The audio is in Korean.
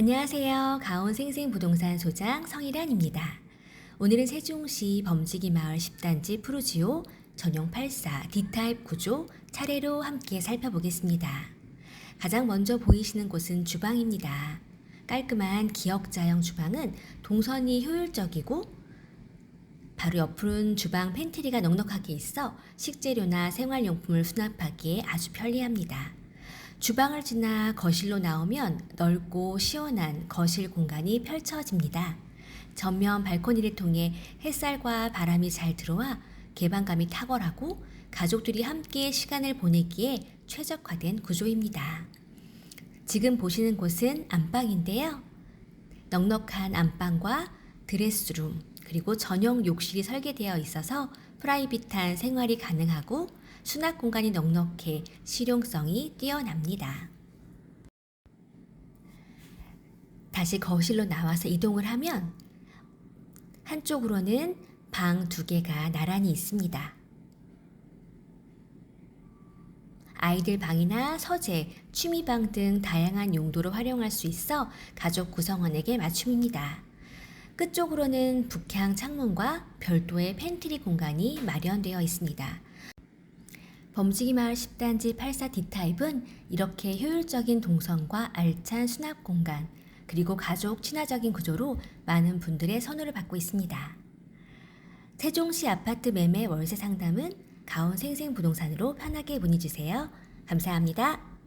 안녕하세요. 가온생생부동산 소장 성일환입니다. 오늘은 세종시 범지기 마을 10단지 푸르지오 전용 84 D타입 구조 차례로 함께 살펴보겠습니다. 가장 먼저 보이시는 곳은 주방입니다. 깔끔한 기역자형 주방은 동선이 효율적이고 바로 옆으로는 주방 팬트리가 넉넉하게 있어 식재료나 생활용품을 수납하기에 아주 편리합니다. 주방을 지나 거실로 나오면 넓고 시원한 거실 공간이 펼쳐집니다. 전면 발코니를 통해 햇살과 바람이 잘 들어와 개방감이 탁월하고 가족들이 함께 시간을 보내기에 최적화된 구조입니다. 지금 보시는 곳은 안방인데요. 넉넉한 안방과 드레스룸 그리고 전용 욕실이 설계되어 있어서 프라이빗한 생활이 가능하고 수납 공간이 넉넉해 실용성이 뛰어납니다. 다시 거실로 나와서 이동을 하면 한쪽으로는 방 두 개가 나란히 있습니다. 아이들 방이나 서재, 취미방 등 다양한 용도로 활용할 수 있어 가족 구성원에게 맞춤입니다. 끝쪽으로는 북향 창문과 별도의 팬트리 공간이 마련되어 있습니다. 범지기 마을 10단지 84 D타입은 이렇게 효율적인 동선과 알찬 수납 공간, 그리고 가족 친화적인 구조로 많은 분들의 선호를 받고 있습니다. 세종시 아파트 매매 월세 상담은 가온 생생 부동산으로 편하게 문의 주세요. 감사합니다.